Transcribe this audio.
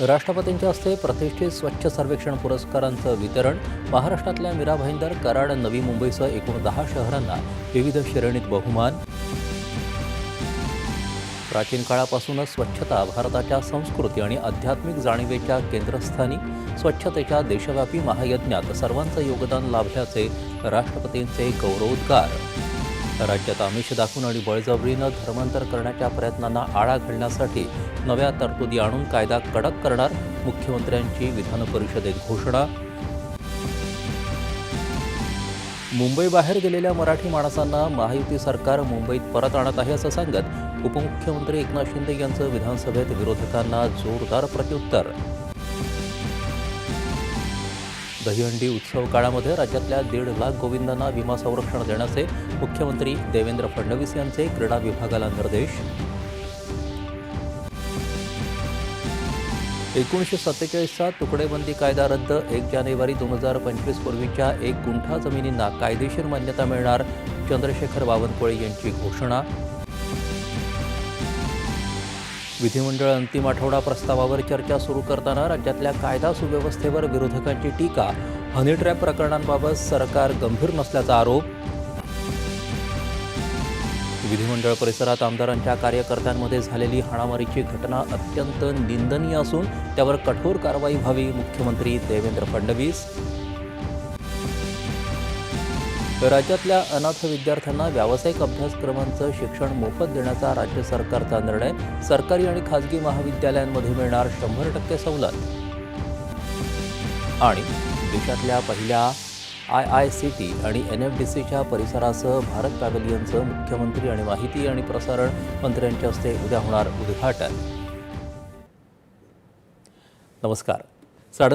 राष्ट्रपतींच्या हस्ते प्रतिष्ठित स्वच्छ सर्वेक्षण पुरस्कारांचं वितरण महाराष्ट्रातल्या मीरा भाईंदर कराड नवी मुंबईसह एकूण दहा शहरांना विविध श्रेणीत बहुमान. प्राचीन काळापासूनच स्वच्छता भारताच्या संस्कृती आणि आध्यात्मिक जाणीवेच्या केंद्रस्थानी स्वच्छतेच्या देशव्यापी महायज्ञात सर्वांचं योगदान लाभल्याचे राष्ट्रपतींचे गौरवोद्गार. राज्यात आमिष दाखवून आणि बळजबरीनं धर्मांतर करण्याच्या प्रयत्नांना आळा घालण्यासाठी नव्या तरतुदी आणून कायदा कडक करणार मुख्यमंत्र्यांची विधान परिषदेत घोषणा मुंबईबाहेर गेलेल्या मराठी माणसांना महायुती सरकार मुंबईत परत आणत आहे असं सांगत उपमुख्यमंत्री एकनाथ शिंदे यांचं विधानसभेत विरोधकांना जोरदार प्रत्युत्तर. दहीहंडी उत्सव काळामध्ये राज्यातल्या दीड लाख गोविंदांना विमा संरक्षण देण्याचे मुख्यमंत्री देवेंद्र फडणवीस यांचे क्रीडा विभागाला निर्देश. एकोणीसशे सत्तेचाळीसचा तुकडेबंदी कायदा रद्द एक जानेवारी दोन हजार पंचवीस पूर्वीच्या एक गुंठा जमिनींना कायदेशीर मान्यता मिळणार चंद्रशेखर बावनकुळे यांची घोषणा. विधिमंडळ अंतिम आठवडा प्रस्तावावर चर्चा सुरू करताना राज्यातल्या कायदा सुव्यवस्थेवर विरोधकांची टीका हनी ट्रॅप प्रकरणांबाबत सरकार गंभीर नसल्याचा आरोप. विधिमंडळ परिसरात आमदारांच्या कार्यकर्त्यांमध्ये झालेली हाणामारीची घटना अत्यंत निंदनीय असून त्यावर कठोर कारवाई व्हावी मुख्यमंत्री देवेंद्र फडणवीस. राज्यातल्या अनाथ विद्यार्थ्यांना व्यावसायिक अभ्यासक्रमांचं शिक्षण मोफत देण्याचा राज्य सरकारचा निर्णय. सरकारी आणि खाजगी महाविद्यालयांमध्ये मिळणार शंभर टक्के सवलत. आणि देशातल्या पहिल्या आय आय सी टी आणि एन एफ डी सीच्या परिसरासह भारत पॅव्हलियनचं मुख्यमंत्री आणि माहिती आणि प्रसारण मंत्र्यांच्या हस्ते उद्या होणार उद्घाटन. नमस्कार. साडेनऊ